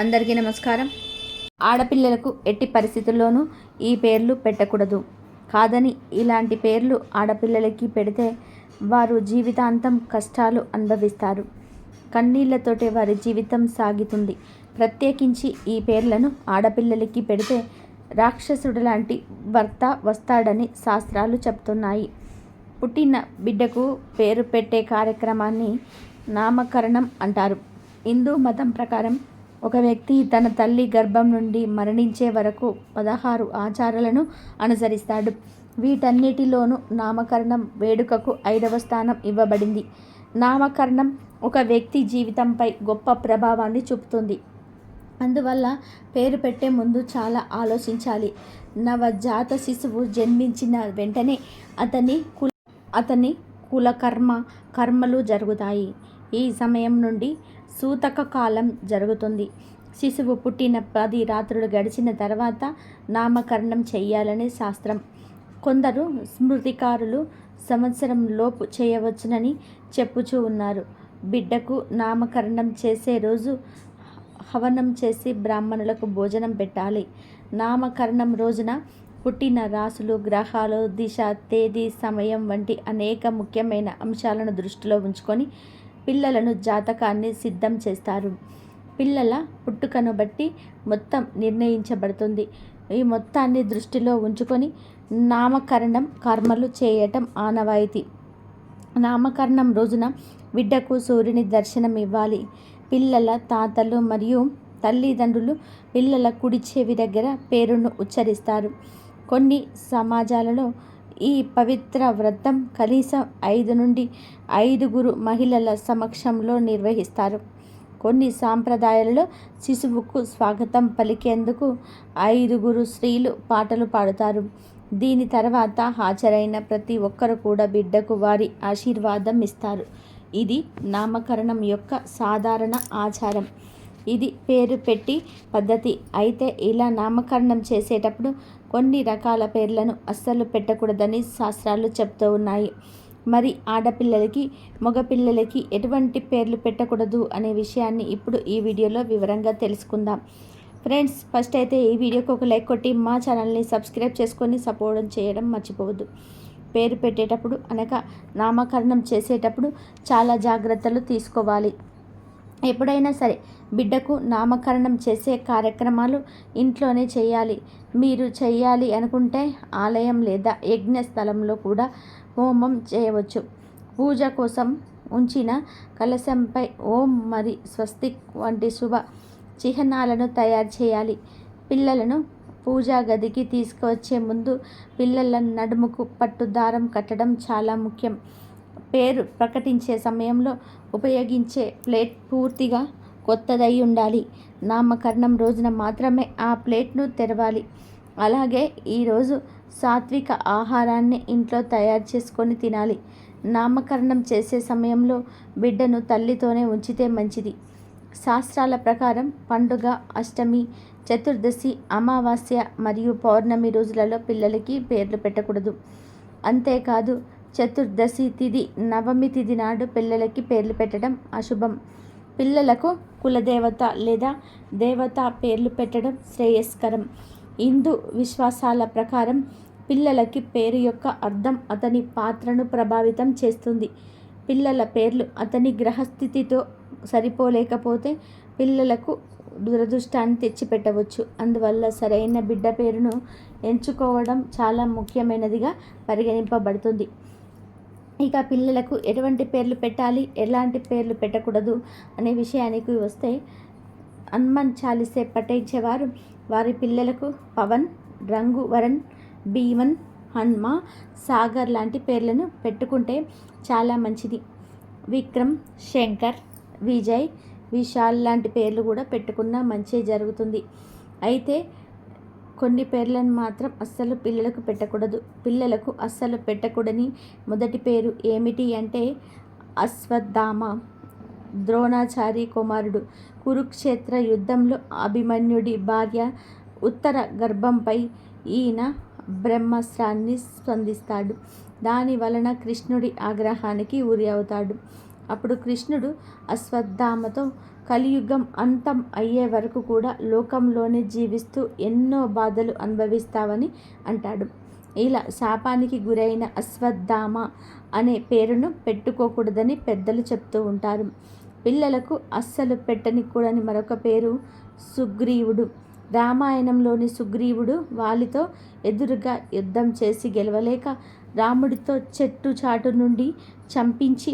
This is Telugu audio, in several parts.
అందరికీ నమస్కారం. ఆడపిల్లలకు ఎట్టి పరిస్థితుల్లోనూ ఈ పేర్లు పెట్టకూడదు. కాదని ఇలాంటి పేర్లు ఆడపిల్లలకి పెడితే వారు జీవితాంతం కష్టాలు అనుభవిస్తారు. కన్నీళ్ళతోటే వారి జీవితం సాగుతుంది. ప్రత్యేకించి ఈ పేర్లను ఆడపిల్లలకి పెడితే రాక్షసుడు లాంటి భర్త వస్తాడని శాస్త్రాలు చెప్తున్నాయి. పుట్టిన బిడ్డకు పేరు పెట్టే కార్యక్రమాన్ని నామకరణం అంటారు. హిందూ మతం ప్రకారం ఒక వ్యక్తి తన తల్లి గర్భం నుండి మరణించే వరకు పదహారు ఆచారాలను అనుసరిస్తాడు. వీటన్నిటిలోనూ నామకరణం వేడుకకు ఐదవ స్థానం ఇవ్వబడింది. నామకరణం ఒక వ్యక్తి జీవితంపై గొప్ప ప్రభావాన్ని చూపుతుంది. అందువల్ల పేరు పెట్టే ముందు చాలా ఆలోచించాలి. నవజాత శిశువు జన్మించిన వెంటనే అతని కుల అతని కులకర్మ కర్మలు జరుగుతాయి. ఈ సమయం నుండి సూతక కాలం జరుగుతుంది. శిశువు పుట్టిన పది రాత్రులు గడిచిన తర్వాత నామకరణం చేయాలని శాస్త్రం. కొందరు స్మృతికారులు సంవత్సరం లోపు చేయవచ్చునని చెప్పుచూ ఉన్నారు. బిడ్డకు నామకరణం చేసే రోజు హవనం చేసి బ్రాహ్మణులకు భోజనం పెట్టాలి. నామకరణం రోజున పుట్టిన రాసులు గ్రహాలు దిశ తేదీ సమయం వంటి అనేక ముఖ్యమైన అంశాలను దృష్టిలో ఉంచుకొని పిల్లలను జాతకాన్ని సిద్ధం చేస్తారు. పిల్లల పుట్టుకను బట్టి మొత్తం నిర్ణయించబడుతుంది. ఈ మొత్తాన్ని దృష్టిలో ఉంచుకొని నామకరణం కర్మలు చేయటం ఆనవాయితీ. నామకరణం రోజున బిడ్డకు సూర్యుని దర్శనం ఇవ్వాలి. పిల్లల తాతలు మరియు తల్లిదండ్రులు పిల్లల కుడి చెవి దగ్గర పేరును ఉచ్చరిస్తారు. కొన్ని సమాజాలలో ఈ పవిత్ర వ్రతం కనీసం ఐదు నుండి ఐదుగురు మహిళల సమక్షంలో నిర్వహిస్తారు. కొన్ని సాంప్రదాయాలలో శిశువుకు స్వాగతం పలికేందుకు ఐదుగురు స్త్రీలు పాటలు పాడుతారు. దీని తర్వాత హాజరైన ప్రతి ఒక్కరు కూడా బిడ్డకు వారి ఆశీర్వాదం ఇస్తారు. ఇది నామకరణం యొక్క సాధారణ ఆచారం. ఇది పేరు పెట్టి పద్ధతి. అయితే ఇలా నామకరణం చేసేటప్పుడు కొన్ని రకాల పేర్లను అస్సలు పెట్టకూడదని శాస్త్రాలు చెప్తూ ఉన్నాయి. మరి ఆడపిల్లలకి మగపిల్లలకి ఎటువంటి పేర్లు పెట్టకూడదు అనే విషయాన్ని ఇప్పుడు ఈ వీడియోలో వివరంగా తెలుసుకుందాం. ఫ్రెండ్స్ ఫస్ట్ అయితే ఈ వీడియోకి ఒక లైక్ కొట్టి మా ఛానల్ని సబ్స్క్రైబ్ చేసుకొని సపోర్ట్ చేయడం మర్చిపోవద్దు. పేరు పెట్టేటప్పుడు అనగా నామకరణం చేసేటప్పుడు చాలా జాగ్రత్తలు తీసుకోవాలి. ఎప్పుడైనా సరే బిడ్డకు నామకరణం చేసే కార్యక్రమాలు ఇంట్లోనే చేయాలి. మీరు చేయాలి అనుకుంటే ఆలయం లేదా యజ్ఞ స్థలంలో కూడా హోమం చేయవచ్చు. పూజ కోసం ఉంచిన కలశంపై ఓం మరి స్వస్తిక్ వంటి శుభ చిహ్నాలను తయారు చేయాలి. పిల్లలను పూజా గదికి తీసుకువచ్చే ముందు పిల్లల నడుముకు పట్టు దారం కట్టడం చాలా ముఖ్యం. పేరు ప్రకటించే సమయంలో ఉపయోగించే ప్లేట్ పూర్తిగా కొత్తదై ఉండాలి. నామకరణం రోజున మాత్రమే ఆ ప్లేట్ను తెరవాలి. అలాగే ఈరోజు సాత్విక ఆహారాన్ని ఇంట్లో తయారు చేసుకొని తినాలి. నామకరణం చేసే సమయంలో బిడ్డను తల్లితోనే ఉంచితే మంచిది. శాస్త్రాల ప్రకారం పండుగ అష్టమి చతుర్దశి అమావాస్య మరియు పౌర్ణమి రోజులలో పిల్లలకి పేర్లు పెట్టకూడదు. అంతేకాదు చతుర్దశి తిథి నవమి తిథి నాడు పిల్లలకి పేర్లు పెట్టడం అశుభం. పిల్లలకు కులదేవత లేదా దేవత పేర్లు పెట్టడం శ్రేయస్కరం. హిందూ విశ్వాసాల ప్రకారం పిల్లలకి పేరు యొక్క అర్థం అతని పాత్రను ప్రభావితం చేస్తుంది. పిల్లల పేర్లు అతని గ్రహస్థితితో సరిపోలేకపోతే పిల్లలకు దురదృష్టాన్ని తెచ్చిపెట్టవచ్చు. అందువల్ల సరైన బిడ్డ పేరును ఎంచుకోవడం చాలా ముఖ్యమైనదిగా పరిగణింపబడుతుంది. ఇక పిల్లలకు ఎటువంటి పేర్లు పెట్టాలి? ఎలాంటి పేర్లు పెట్టకూడదు? అనే విషయానికి వస్తే హనుమాన్ చాలీసే పఠించేవారు. వారి పిల్లలకు పవన్ రంగు వరణ్ భీమన్ హన్మ సాగర్ లాంటి పేర్లను పెట్టుకుంటే చాలా మంచిది. విక్రమ్ శంకర్ విజయ్ విశాల్ లాంటి పేర్లు కూడా పెట్టుకున్నా మంచి జరుగుతుంది. అయితే కొన్ని పేర్లను మాత్రం అస్సలు పిల్లలకు పెట్టకూడదు. పిల్లలకు అస్సలు పెట్టకూడని మొదటి పేరు ఏమిటి అంటే అశ్వత్థామ. ద్రోణాచారి కుమారుడు. కురుక్షేత్ర యుద్ధంలో అభిమన్యుడి భార్య ఉత్తర గర్భంపై ఈయన బ్రహ్మాస్త్రాన్ని స్పందిస్తాడు. దాని వలన కృష్ణుడి ఆగ్రహానికి ఉరి అవుతాడు. అప్పుడు కృష్ణుడు అశ్వత్థామతో కలియుగం అంతం అయ్యే వరకు కూడా లోకంలోనే జీవిస్తూ ఎన్నో బాధలు అనుభవిస్తావని అంటాడు. ఇలా శాపానికి గురైన అశ్వత్థామ అనే పేరును పెట్టుకోకూడదని పెద్దలు చెప్తూ ఉంటారు. పిల్లలకు అస్సలు పెట్టని కూడని మరొక పేరు సుగ్రీవుడు. రామాయణంలోని సుగ్రీవుడు వాలితో ఎదురుగా యుద్ధం చేసి గెలవలేక రాముడితో చెట్టు చాటు నుండి చంపించి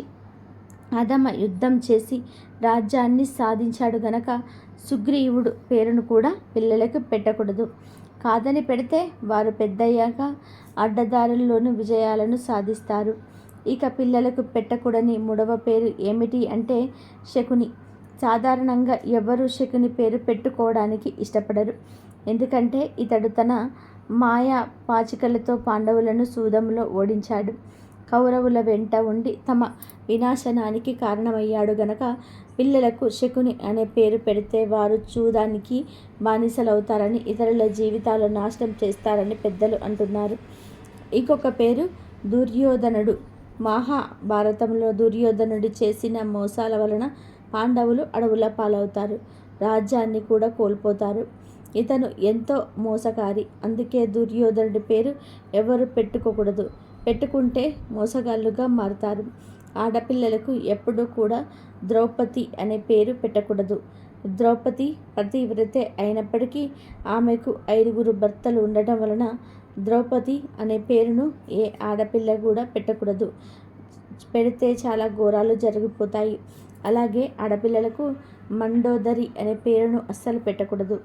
అధమ యుద్ధం చేసి రాజ్యాన్ని సాధించాడు గనక సుగ్రీవుడు పేరును కూడా పిల్లలకు పెట్టకూడదు. కాదని పెడితే వారు పెద్దయ్యాక అడ్డదారుల్లోనూ విజయాలను సాధిస్తారు. ఇక పిల్లలకు పెట్టకూడని మూడవ పేరు ఏమిటి అంటే శకుని. సాధారణంగా ఎవరు శకుని పేరు పెట్టుకోవడానికి ఇష్టపడరు. ఎందుకంటే ఇతడు తన మాయా పాచికలతో పాండవులను సూదంలో ఓడించాడు. కౌరవుల వెంట ఉండి తమ వినాశనానికి కారణమయ్యాడు గనక పిల్లలకు శకుని అనే పేరు పెడితే వారు చూదానికి బానిసలవుతారని ఇతరుల జీవితాలు నాశనం చేస్తారని పెద్దలు అంటున్నారు. ఇంకొక పేరు దుర్యోధనుడు. మహాభారతంలో దుర్యోధనుడు చేసిన మోసాల వలన పాండవులు అడవుల పాలవుతారు రాజ్యాన్ని కూడా కోల్పోతారు. ఇతను ఎంతో మోసకారి. అందుకే దుర్యోధనుడి పేరు ఎవరు పెట్టుకోకూడదు. పెట్టుకుంటే మోసగాళ్ళుగా మారుతారు. ఆడపిల్లలకు ఎప్పుడూ కూడా ద్రౌపది అనే పేరు పెట్టకూడదు. ద్రౌపది పతివ్రతే అయినప్పటికీ ఆమెకు ఐదుగురు భర్తలు ఉండటం వలన ద్రౌపది అనే పేరును ఏ ఆడపిల్ల కూడా పెట్టకూడదు. పెడితే చాలా ఘోరాలు జరిగిపోతాయి. అలాగే ఆడపిల్లలకు మండోదరి అనే పేరును అస్సలు పెట్టకూడదు.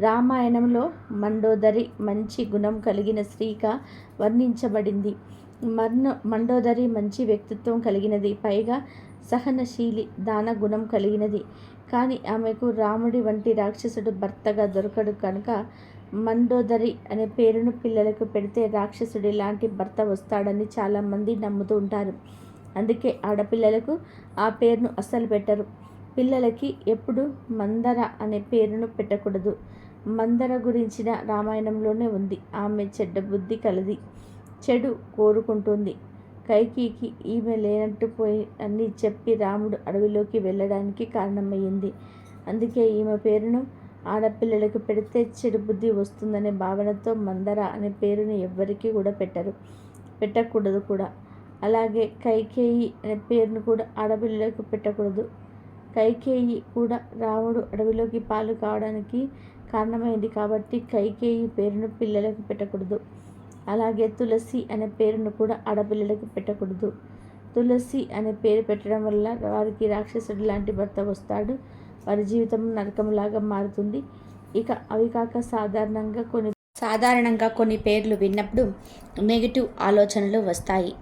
రామాయణంలో మండోదరి మంచి గుణం కలిగిన స్త్రీగా వర్ణించబడింది. మర్ణ మండోదరి మంచి వ్యక్తిత్వం కలిగినది. పైగా సహనశీలి దాన గుణం కలిగినది. కానీ ఆమెకు రాముడి వంటి రాక్షసుడు భర్తగా దొరకడు కనుక మండోదరి అనే పేరును పిల్లలకు పెడితే రాక్షసుడి లాంటి భర్త వస్తాడని చాలామంది నమ్ముతూ ఉంటారు. అందుకే ఆడపిల్లలకు ఆ పేరును అస్సలు పెట్టరు. పిల్లలకి ఎప్పుడు మందర అనే పేరును పెట్టకూడదు. మందర గురించిన రామాయణంలోనే ఉంది. ఆమె చెడ్డ బుద్ధి కలది. చెడు కోరుకుంటుంది. కైకీకి ఈమె లేనట్టు పోయి అని చెప్పి రాముడు అడవిలోకి వెళ్ళడానికి కారణమయ్యింది. అందుకే ఈమె పేరును ఆడపిల్లలకు పెడితే చెడు బుద్ధి వస్తుందనే భావనతో మందర అనే పేరుని ఎవ్వరికీ కూడా పెట్టరు పెట్టకూడదు కూడా. అలాగే కైకేయి అనే పేరును కూడా ఆడపిల్లలకు పెట్టకూడదు. కైకేయి కూడా రాముడు అడవిలోకి పాలు కావడానికి కారణమైంది కాబట్టి కైకేయి పేరును పిల్లలకు పెట్టకూడదు. అలాగే తులసి అనే పేరును కూడా ఆడపిల్లలకు పెట్టకూడదు. తులసి అనే పేరు పెట్టడం వల్ల వారికి రాక్షసుడు లాంటి భర్త వస్తాడు. వారి జీవితం నరకంలాగా మారుతుంది. ఇక అవి కాక సాధారణంగా కొన్ని సాధారణంగా కొన్ని పేర్లు విన్నప్పుడు నెగిటివ్ ఆలోచనలు వస్తాయి.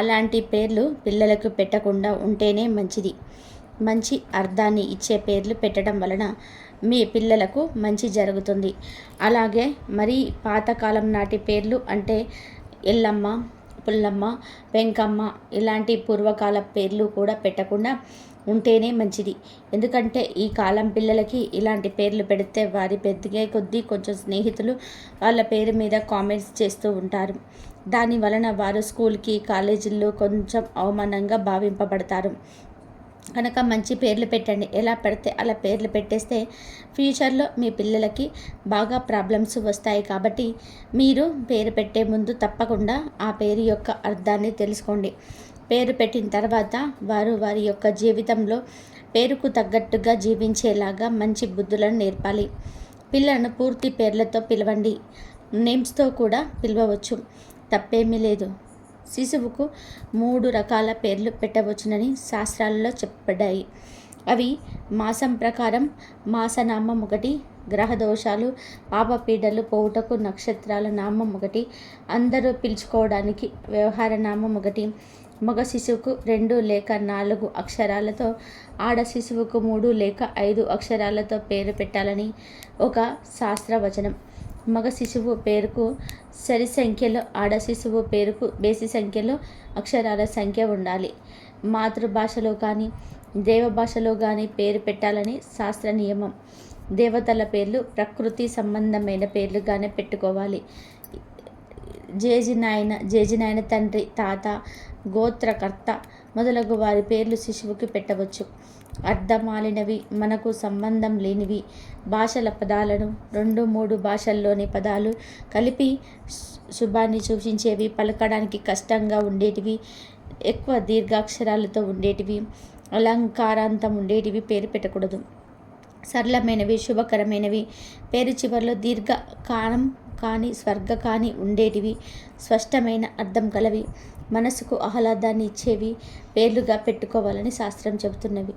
అలాంటి పేర్లు పిల్లలకు పెట్టకుండా ఉంటేనే మంచిది. మంచి అర్థాన్ని ఇచ్చే పేర్లు పెట్టడం వలన మీ పిల్లలకు మంచి జరుగుతుంది. అలాగే మరీ పాతకాలం నాటి పేర్లు అంటే ఎల్లమ్మ పుల్లమ్మ వెంకమ్మ ఇలాంటి పూర్వకాల పేర్లు కూడా పెట్టకుండా ఉంటేనే మంచిది. ఎందుకంటే ఈ కాలం పిల్లలకి ఇలాంటి పేర్లు పెడితే వారి పెద్దగే కొద్దీ కొంచెం స్నేహితులు వాళ్ళ పేరు మీద కామెంట్స్ చేస్తూ ఉంటారు. దాని వలన వారు స్కూల్కి కాలేజీల్లో కొంచెం అవమానంగా భావింపబడతారు. కనుక మంచి పేర్లు పెట్టండి. ఎలా పెడితే అలా పేర్లు పెట్టేస్తే ఫ్యూచర్లో మీ పిల్లలకి బాగా ప్రాబ్లమ్స్ వస్తాయి కాబట్టి మీరు పేరు పెట్టే ముందు తప్పకుండా ఆ పేరు యొక్క అర్థాన్ని తెలుసుకోండి. పేరు పెట్టిన తర్వాత వారు వారి యొక్క జీవితంలో పేరుకు తగ్గట్టుగా జీవించేలాగా మంచి బుద్ధులను నేర్పాలి. పిల్లలను పూర్తి పేర్లతో పిలవండి. నేమ్స్తో కూడా పిలవవచ్చు. తప్పేమీ లేదు. శిశువుకు మూడు రకాల పేర్లు పెట్టవచ్చునని శాస్త్రాలలో చెప్పబడ్డాయి. అవి మాసం ప్రకారం మాసనామం ఒకటి గ్రహ దోషాలు పాపపీడలు పోవుటకు నక్షత్రాల నామం ఒకటి అందరూ పిలుచుకోవడానికి వ్యవహార నామం ఒకటి మగ శిశువుకు రెండు లేక నాలుగు అక్షరాలతో ఆడ శిశువుకు మూడు లేక ఐదు అక్షరాలతో పేరు పెట్టాలని ఒక శాస్త్రవచనం. మగ శిశువు పేరుకు సరి సంఖ్యలో ఆడ శిశువు పేరుకు బేసి సంఖ్యలో అక్షరాల సంఖ్య ఉండాలి. మాతృభాషలో కానీ దేవభాషలో కానీ పేరు పెట్టాలని శాస్త్ర నియమం. దేవతల పేర్లు ప్రకృతి సంబంధమైన పేర్లుగానే పెట్టుకోవాలి. జేజినాయన నాయన నాయన తండ్రి తాత గోత్రకర్త మొదలగు వారి పేర్లు శిశువుకి పెట్టవచ్చు. అర్థమాలినవి మనకు సంబంధం లేనివి భాషల పదాలను రెండు మూడు భాషల్లోని పదాలు కలిపి శుభాన్ని సూచించేవి పలకడానికి కష్టంగా ఉండేటివి ఎక్కువ దీర్ఘాక్షరాలతో ఉండేటివి అలంకారాంతం ఉండేటివి పేరు పెట్టకూడదు. సరళమైనవి శుభకరమైనవి పేరు చివరిలో దీర్ఘ కాలం కానీ స్వర్గ కానీ ఉండేటివి స్పష్టమైన అర్థం కలవి. మనసుకు ఆహ్లాదాన్ని ఇచ్చేవి పేర్లుగా పెట్టుకోవాలని శాస్త్రం చెబుతున్నవి.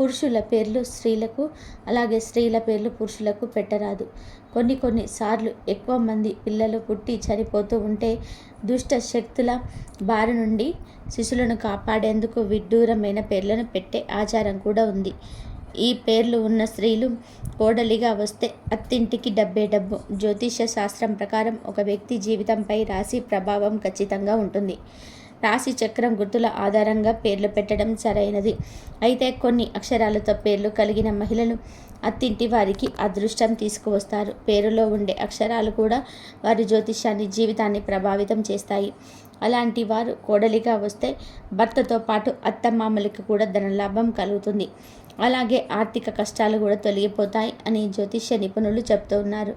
పురుషుల పేర్లు స్త్రీలకు అలాగే స్త్రీల పేర్లు పురుషులకు పెట్టరాదు. కొన్ని కొన్ని సార్లు ఎక్కువ మంది పిల్లలు పుట్టి చనిపోతూ ఉంటే దుష్ట శక్తుల బారి నుండి శిశులను కాపాడేందుకు విడ్డూరమైన పేర్లను పెట్టే ఆచారం కూడా ఉంది. ఈ పేర్లు ఉన్న స్త్రీలు కోడలిగా వస్తే అత్తింటికి డబ్బే డబ్బు. జ్యోతిష శాస్త్రం ప్రకారం ఒక వ్యక్తి జీవితంపై రాశి ప్రభావం ఖచ్చితంగా ఉంటుంది. రాశి చక్రం గుర్తుల ఆధారంగా పేర్లు పెట్టడం సరైనది. అయితే కొన్ని అక్షరాలతో పేర్లు కలిగిన మహిళలు అత్తింటి వారికి అదృష్టం తీసుకువస్తారు. పేరులో ఉండే అక్షరాలు కూడా వారి జ్యోతిష్యాన్ని జీవితాన్ని ప్రభావితం చేస్తాయి. అలాంటి వారు కోడలిగా వస్తే భర్తతో పాటు అత్తమామలకు కూడా ధనలాభం కలుగుతుంది. అలాగే ఆర్థిక కష్టాలు కూడా తొలగిపోతాయి అని జ్యోతిష్య నిపుణులు చెప్తూ ఉన్నారు.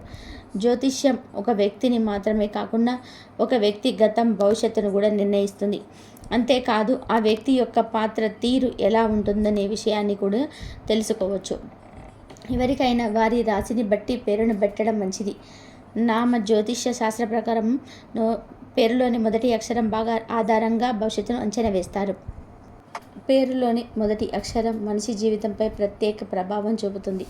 జ్యోతిష్యం ఒక వ్యక్తిని మాత్రమే కాకుండా ఒక వ్యక్తి గతం భవిష్యత్తును కూడా నిర్ణయిస్తుంది. అంతేకాదు ఆ వ్యక్తి యొక్క పాత్ర తీరు ఎలా ఉంటుందనే విషయాన్ని కూడా తెలుసుకోవచ్చు. ఎవరికైనా వారి రాశిని బట్టి పేరును పెట్టడం మంచిది. నామ జ్యోతిష్య శాస్త్ర ప్రకారం పేరులోని మొదటి అక్షరం బాగా ఆధారంగా భవిష్యత్తును అంచనా వేస్తారు. పేరులోని మొదటి అక్షరం మనిషి జీవితంపై ప్రత్యేక ప్రభావం చూపుతుంది.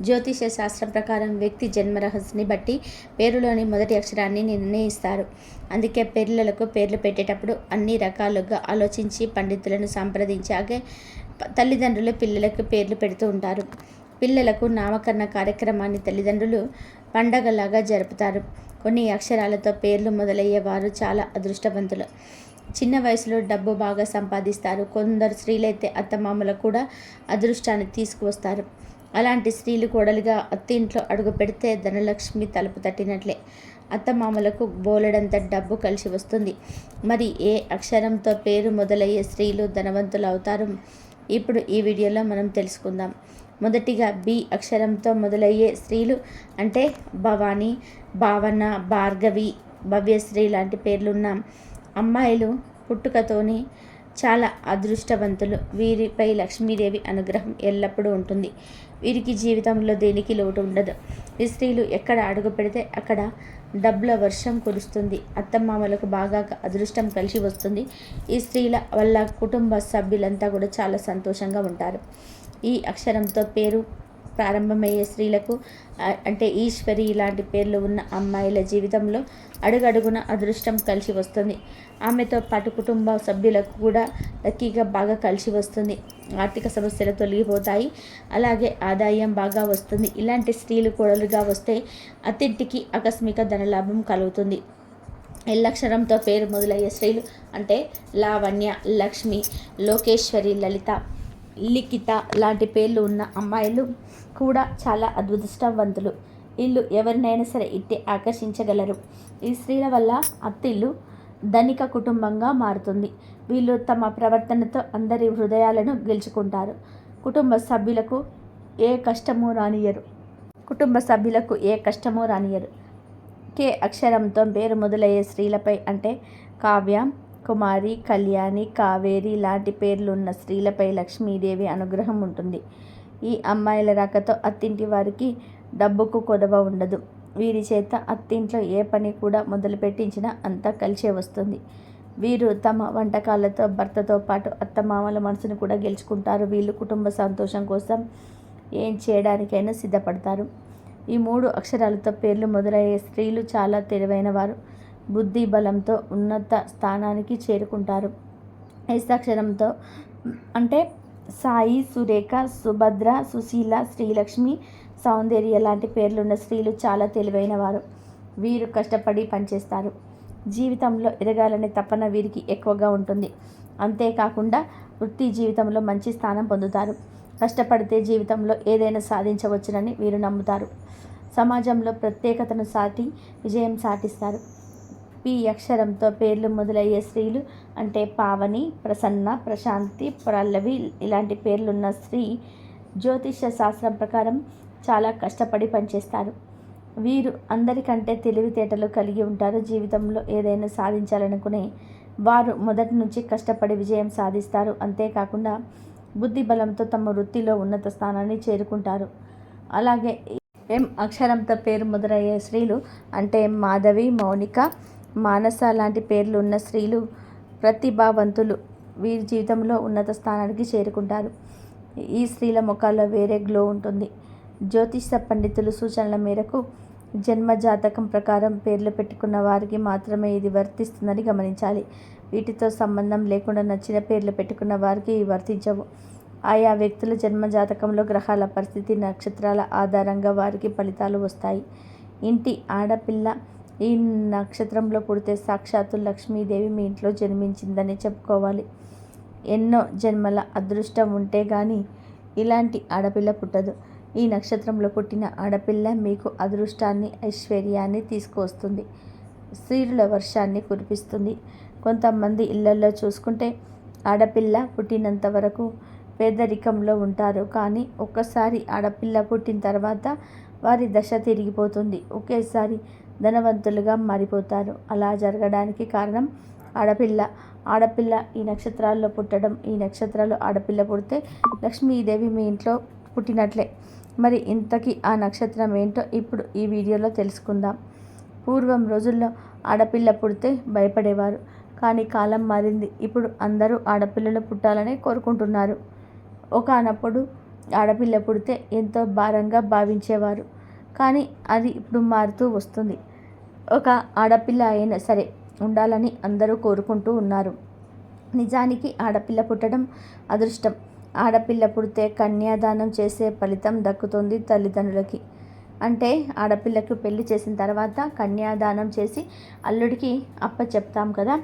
జ్యోతిష శాస్త్రం ప్రకారం వ్యక్తి జన్మరహస్యని బట్టి పేరులోని మొదటి అక్షరాన్ని నిర్ణయిస్తారు. అందుకే పిల్లలకు పేర్లు పెట్టేటప్పుడు అన్ని రకాలుగా ఆలోచించి పండితులను సంప్రదించాకే తల్లిదండ్రులు పిల్లలకు పేర్లు పెడుతూ ఉంటారు. పిల్లలకు నామకరణ కార్యక్రమాన్ని తల్లిదండ్రులు పండగలాగా జరుపుతారు. కొన్ని అక్షరాలతో పేర్లు మొదలయ్యే వారు చాలా అదృష్టవంతులు. చిన్న వయసులో డబ్బు బాగా సంపాదిస్తారు. కొందరు స్త్రీలైతే అత్తమామలకు కూడా అదృష్టాన్ని తీసుకువస్తారు. అలాంటి స్త్రీలు కోడలిగా అత్తింట్లో అడుగు పెడితే ధనలక్ష్మి తలుపు తట్టినట్లే. అత్తమామలకు బోలెడంత డబ్బు కలిసి వస్తుంది. మరి ఏ అక్షరంతో పేరు మొదలయ్యే స్త్రీలు ధనవంతులు అవుతారు? ఇప్పుడు ఈ వీడియోలో మనం తెలుసుకుందాం. మొదటిగా బి అక్షరంతో మొదలయ్యే స్త్రీలు అంటే భవానీ భావన భార్గవి భవ్యశ్రీ లాంటి పేర్లున్న. అమ్మాయిలు పుట్టుకతోనే చాలా అదృష్టవంతులు. వీరిపై లక్ష్మీదేవి అనుగ్రహం ఎల్లప్పుడూ ఉంటుంది. వీరికి జీవితంలో దేనికి లోటు ఉండదు. ఈ స్త్రీలు ఎక్కడ అడుగు పెడితే అక్కడ డబ్బుల వర్షం కురుస్తుంది. అత్తమామలకు బాగా అదృష్టం కలిసి వస్తుంది. ఈ స్త్రీల వల్ల కుటుంబ సభ్యులంతా కూడా చాలా సంతోషంగా ఉంటారు. ఈ అక్షరంతో పేరు ప్రారంభమయ్యే స్త్రీలకు అంటే ఈశ్వరి ఇలాంటి పేర్లు ఉన్న అమ్మాయిల జీవితంలో అడుగడుగున అదృష్టం కలిసి వస్తుంది. ఆమెతో పాటు కుటుంబ సభ్యులకు కూడా లక్కీగా బాగా కలిసి వస్తుంది. ఆర్థిక సమస్యలు తొలగిపోతాయి. అలాగే ఆదాయం బాగా వస్తుంది. ఇలాంటి స్త్రీలు కోడలుగా వస్తే అతింటికి ఆకస్మిక ధనలాభం కలుగుతుంది. ఎల్లక్షరంతో పేరు మొదలయ్యే స్త్రీలు అంటే లావణ్య లక్ష్మి లోకేశ్వరి లలిత లిఖిత లాంటి పేర్లు ఉన్న అమ్మాయిలు కూడా చాలా అదృష్టవంతులు. వీళ్ళు ఎవరినైనా సరే ఇట్టే ఆకర్షించగలరు. ఈ స్త్రీల వల్ల అత్తిల్లు ధనిక కుటుంబంగా మారుతుంది. వీళ్ళు తమ ప్రవర్తనతో అందరి హృదయాలను గెలుచుకుంటారు. కుటుంబ సభ్యులకు ఏ కష్టమూ రానియరు కుటుంబ సభ్యులకు ఏ కష్టమూ రానియరు కే అక్షరంతో పేరు మొదలయ్యే స్త్రీలపై అంటే కావ్య కుమారి కళ్యాణి కావేరి లాంటి పేర్లున్న స్త్రీలపై లక్ష్మీదేవి అనుగ్రహం ఉంటుంది. ఈ అమ్మాయిల రాకతో అత్తింటి వారికి డబ్బుకు కొదవ ఉండదు. వీరి చేత అత్తింట్లో ఏ పని కూడా మొదలు పెట్టించినా అంతా కలిసే వస్తుంది. వీరు తమ వంటకాలతో భర్తతో పాటు అత్తమామల మనసును కూడా గెలుచుకుంటారు. వీళ్ళు కుటుంబ సంతోషం కోసం ఏం చేయడానికైనా సిద్ధపడతారు. ఈ మూడు అక్షరాలతో పేర్లు మొదలయ్యే స్త్రీలు చాలా తెలివైన వారు. బుద్ధి బలంతో ఉన్నత స్థానానికి చేరుకుంటారు. ఐస్తాక్షరంతో అంటే సాయి సురేఖ సుభద్ర సుశీల శ్రీలక్ష్మి సౌందర్య లాంటి పేర్లున్న స్త్రీలు చాలా తెలివైన వారు వీరు కష్టపడి పనిచేస్తారు. జీవితంలో ఎదగాలనే తపన వీరికి ఎక్కువగా ఉంటుంది. అంతేకాకుండా వృత్తి జీవితంలో మంచి స్థానం పొందుతారు. కష్టపడితే జీవితంలో ఏదైనా సాధించవచ్చునని వీరు నమ్ముతారు. సమాజంలో ప్రత్యేకతను సాటి విజయం సాటిస్తారు. పి అక్షరంతో పేర్లు మొదలయ్యే స్త్రీలు అంటే పావని ప్రసన్న ప్రశాంతి పల్లవి ఇలాంటి పేర్లున్న స్త్రీ జ్యోతిష శాస్త్రం ప్రకారం చాలా కష్టపడి పనిచేస్తారు. వీరు అందరికంటే తెలివితేటలు కలిగి ఉంటారు. జీవితంలో ఏదైనా సాధించాలనుకునే వారు మొదటి నుంచి కష్టపడి విజయం సాధిస్తారు. అంతేకాకుండా బుద్ధి బలంతో తమ వృత్తిలో ఉన్నత స్థానాన్ని చేరుకుంటారు. అలాగే ఎం అక్షరంతో పేరు మొదలయ్యే స్త్రీలు అంటే మాధవి మౌనిక మానస లాంటి పేర్లు ఉన్న స్త్రీలు ప్రతిభావంతులు వీరి జీవితంలో ఉన్నత స్థానానికి చేరుకుంటారు. ఈ స్త్రీల ముఖాల్లో వేరే గ్లో ఉంటుంది. జ్యోతిష పండితులు సూచనల మేరకు జన్మ జాతకం ప్రకారం పేర్లు పెట్టుకున్న వారికి మాత్రమే ఇది వర్తిస్తుందని గమనించాలి. వీటితో సంబంధం లేకుండా నచ్చిన పేర్లు పెట్టుకున్న వారికి ఇవి వర్తించవు. ఆయా వ్యక్తుల జన్మ జాతకంలో గ్రహాల పరిస్థితి నక్షత్రాల ఆధారంగా వారికి ఫలితాలు వస్తాయి. ఇంటి ఆడపిల్ల ఈ నక్షత్రంలో పుడితే సాక్షాత్తు లక్ష్మీదేవి మీ ఇంట్లో జన్మించిందని చెప్పుకోవాలి. ఎన్నో జన్మల అదృష్టం ఉంటే కానీ ఇలాంటి ఆడపిల్ల పుట్టదు. ఈ నక్షత్రంలో పుట్టిన ఆడపిల్ల మీకు అదృష్టాన్ని ఐశ్వర్యాన్ని తీసుకువస్తుంది. స్త్రీల వర్షాన్ని కురిపిస్తుంది. కొంతమంది ఇళ్ళలో చూసుకుంటే ఆడపిల్ల పుట్టినంత వరకు పేదరికంలో ఉంటారు. కానీ ఒక్కసారి ఆడపిల్ల పుట్టిన తర్వాత వారి దశ తిరిగిపోతుంది. ఒకేసారి ధనవంతులుగా మారిపోతారు. అలా జరగడానికి కారణం ఆడపిల్ల. ఆడపిల్ల ఈ నక్షత్రాల్లో పుట్టడం. ఈ నక్షత్రాలు ఆడపిల్ల పుడితే లక్ష్మీదేవి మీ ఇంట్లో పుట్టినట్లే. మరి ఇంతకీ ఆ నక్షత్రం ఏంటో ఇప్పుడు ఈ వీడియోలో తెలుసుకుందాం. పూర్వం రోజుల్లో ఆడపిల్ల పుడితే భయపడేవారు. కానీ కాలం మారింది. ఇప్పుడు అందరూ ఆడపిల్లలు పుట్టాలని కోరుకుంటున్నారు. ఒకనప్పుడు ఆడపిల్ల పుడితే ఎంతో భారంగా భావించేవారు. కానీ అది ఇప్పుడు మారుతూ వస్తుంది. ఒక ఆడపిల్ల అయినా సరే ఉండాలని అందరూ కోరుకుంటూ ఉన్నారు. నిజానికి ఆడపిల్ల పుట్టడం అదృష్టం. ఆడపిల్ల పుడితే కన్యాదానం చేసే ఫలితం దక్కుతుంది తల్లిదండ్రులకి. అంటే ఆడపిల్లకు పెళ్ళి చేసిన తర్వాత కన్యాదానం చేసి అల్లుడికి అప్ప చెప్తాం కదా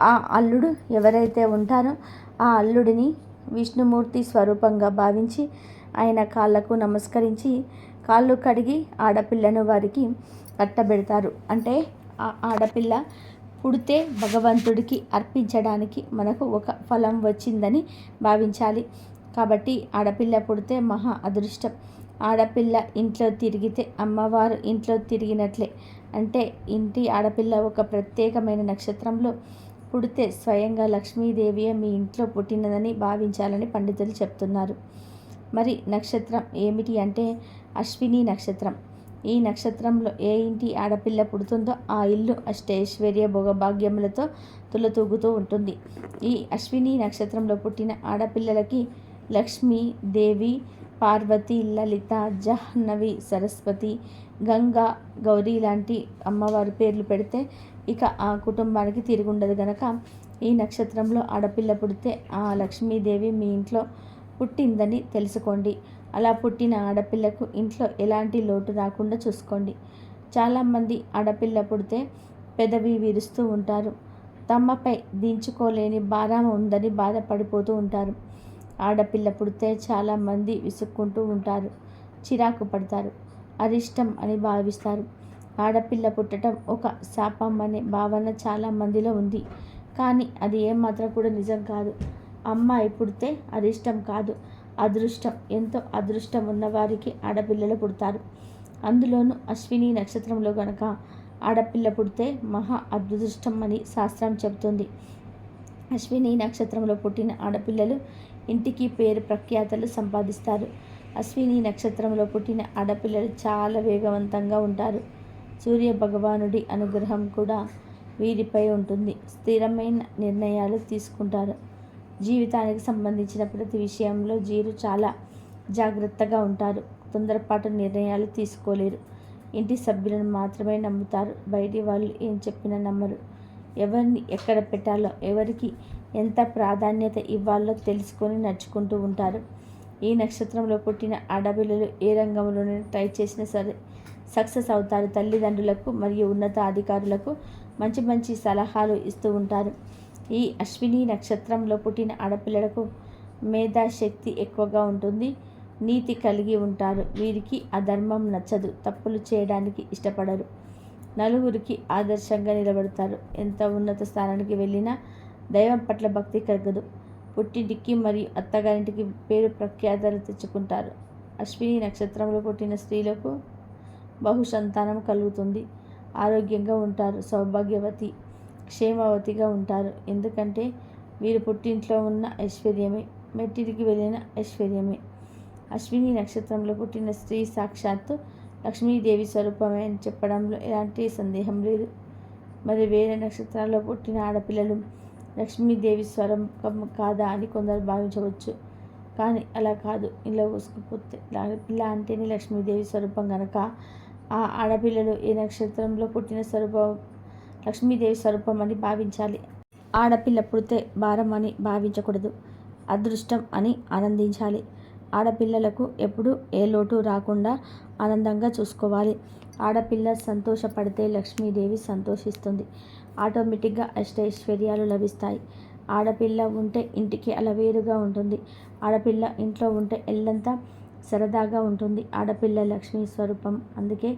ఆ అల్లుడు ఎవరైతే ఉంటారో ఆ అల్లుడిని విష్ణుమూర్తి స్వరూపంగా భావించి ఆయన కాళ్ళకు నమస్కరించి కాళ్ళు కడిగి ఆడపిల్లను వారికి కట్టబెడతారు అంటే ఆ ఆడపిల్ల పుడితే భగవంతుడికి అర్పించడానికి మనకు ఒక ఫలం వచ్చిందని భావించాలి. కాబట్టి ఆడపిల్ల పుడితే మహా అదృష్టం. ఆడపిల్ల ఇంట్లో తిరిగితే అమ్మవారు ఇంట్లో తిరిగినట్లే. అంటే ఇంటి ఆడపిల్ల ఒక ప్రత్యేకమైన నక్షత్రంలో పుడితే స్వయంగా లక్ష్మీదేవియే మీ ఇంట్లో పుట్టినదని భావించాలని పండితులు చెప్తున్నారు. మరి నక్షత్రం ఏమిటి అంటే అశ్విని నక్షత్రం. ఈ నక్షత్రంలో ఏ ఇంటి ఆడపిల్ల పుడుతుందో ఆ ఇల్లు అష్టైశ్వర్య భోగభాగ్యములతో తులతూగుతూ ఉంటుంది. ఈ అశ్విని నక్షత్రంలో పుట్టిన ఆడపిల్లలకి లక్ష్మి దేవి పార్వతి లలిత జహ్నవి సరస్వతి గంగా గౌరీ లాంటి అమ్మవారి పేర్లు పెడితే ఇక ఆ కుటుంబానికి తిరుగుండదు గనక ఈ నక్షత్రంలో ఆడపిల్ల పుడితే ఆ లక్ష్మీదేవి మీ ఇంట్లో పుట్టిందని తెలుసుకోండి. అలా పుట్టిన ఆడపిల్లకు ఇంట్లో ఎలాంటి లోటు రాకుండా చూసుకోండి. చాలామంది ఆడపిల్ల పుడితే పెదవి విరుస్తూ ఉంటారు. తమ్మపై దించుకోలేని భారం ఉందని బాధపడిపోతూ ఉంటారు. ఆడపిల్ల పుడితే చాలామంది విసుక్కుంటూ ఉంటారు. చిరాకు పడతారు. అరిష్టం అని భావిస్తారు. ఆడపిల్ల పుట్టడం ఒక శాపం అనే భావన చాలా మందిలో ఉంది. కానీ అది ఏమాత్రం కూడా నిజం కాదు. అమ్మాయి పుడితే అరిష్టం కాదు. అదృష్టం. ఎంతో అదృష్టం ఉన్నవారికి ఆడపిల్లలు పుడతారు. అందులోనూ అశ్విని నక్షత్రంలో గనక ఆడపిల్ల పుడితే మహా అదృష్టం అని శాస్త్రం చెబుతుంది. అశ్విని నక్షత్రంలో పుట్టిన ఆడపిల్లలు ఇంటికి పేరు ప్రఖ్యాతలు సంపాదిస్తారు. అశ్విని నక్షత్రంలో పుట్టిన ఆడపిల్లలు చాలా వేగవంతంగా ఉంటారు. సూర్య భగవానుడి అనుగ్రహం కూడా వీరిపై ఉంటుంది. స్థిరమైన నిర్ణయాలు తీసుకుంటారు. జీవితానికి సంబంధించిన ప్రతి విషయంలో జీరు చాలా జాగ్రత్తగా ఉంటారు. తొందరపాటు నిర్ణయాలు తీసుకోలేరు. ఇంటి సభ్యులను మాత్రమే నమ్ముతారు. బయటి వాళ్ళు ఏం చెప్పినా నమ్మరు. ఎవరిని ఎక్కడ పెట్టాలో ఎవరికి ఎంత ప్రాధాన్యత ఇవ్వాలో తెలుసుకొని నడుచుకుంటూ ఉంటారు. ఈ నక్షత్రంలో పుట్టిన ఆడపిల్లలు ఏ రంగంలోనే ట్రై చేసినా సరే సక్సెస్ అవుతారు. తల్లిదండ్రులకు మరియు ఉన్నత అధికారులకు మంచి మంచి సలహాలు ఇస్తూ ఉంటారు. ఈ అశ్విని నక్షత్రంలో పుట్టిన ఆడపిల్లలకు మేధాశక్తి ఎక్కువగా ఉంటుంది. నీతి కలిగి ఉంటారు. వీరికి అధర్మం నచ్చదు. తప్పులు చేయడానికి ఇష్టపడరు. నలుగురికి ఆదర్శంగా నిలబడతారు. ఎంత ఉన్నత స్థానానికి వెళ్ళినా దైవం పట్ల భక్తి కలగదు. పుట్టింటికి మరియు అత్తగారింటికి పేరు ప్రఖ్యాతలు తెచ్చుకుంటారు. అశ్విని నక్షత్రంలో పుట్టిన స్త్రీలకు బహుసంతానం కలుగుతుంది. ఆరోగ్యంగా ఉంటారు. సౌభాగ్యవతి క్షేమవతిగా ఉంటారు. ఎందుకంటే వీరు పుట్టింట్లో ఉన్న ఐశ్వర్యమే మెట్టిరికి వెళ్ళిన ఐశ్వర్యమే. అశ్విని నక్షత్రంలో పుట్టిన స్త్రీ సాక్షాత్తు లక్ష్మీదేవి స్వరూపమే అని చెప్పడంలో ఎలాంటి సందేహం లేదు. మరి వేరే నక్షత్రాల్లో పుట్టిన ఆడపిల్లలు లక్ష్మీదేవి స్వరం కాదా అని కొందరు భావించవచ్చు. కానీ అలా కాదు. ఇలా ఊసుకుపోతే పిల్ల అంటేనే లక్ష్మీదేవి స్వరూపం కనుక ఆ ఆడపిల్లలు ఏ నక్షత్రంలో పుట్టిన స్వరూపం లక్ష్మీదేవి స్వరూపం అని భావించాలి. ఆడపిల్ల పుడితే భారం అని భావించకూడదు. అదృష్టం అని ఆనందించాలి. ఆడపిల్లలకు ఎప్పుడు ఏ లోటు రాకుండా ఆనందంగా చూసుకోవాలి. ఆడపిల్ల సంతోషపడితే లక్ష్మీదేవి సంతోషిస్తుంది. ఆటోమేటిక్గా అష్టైశ్వర్యాలు లభిస్తాయి. ఆడపిల్ల ఉంటే ఇంటికి అలవేరుగా ఉంటుంది. ఆడపిల్ల ఇంట్లో ఉంటే ఎల్లంతా సరదాగా ఉంటుంది. ఆడపిల్ల లక్ష్మీ స్వరూపం. అందుకే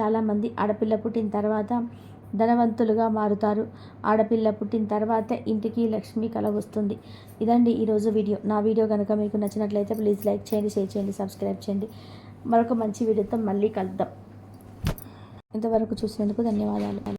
చాలామంది ఆడపిల్ల పుట్టిన తర్వాత ధనవంతులుగా మారుతారు. ఆడపిల్ల పుట్టిన తర్వాతే ఇంటికి లక్ష్మి కల వస్తుంది. ఇదండి ఈరోజు వీడియో. నా వీడియో కనుక మీకు నచ్చినట్లయితే ప్లీజ్ లైక్ చేయండి షేర్ చేయండి సబ్స్క్రైబ్ చేయండి. మరొక మంచి వీడియోతో మళ్ళీ కలుద్దాం. ఇంతవరకు చూసినందుకు ధన్యవాదాలు.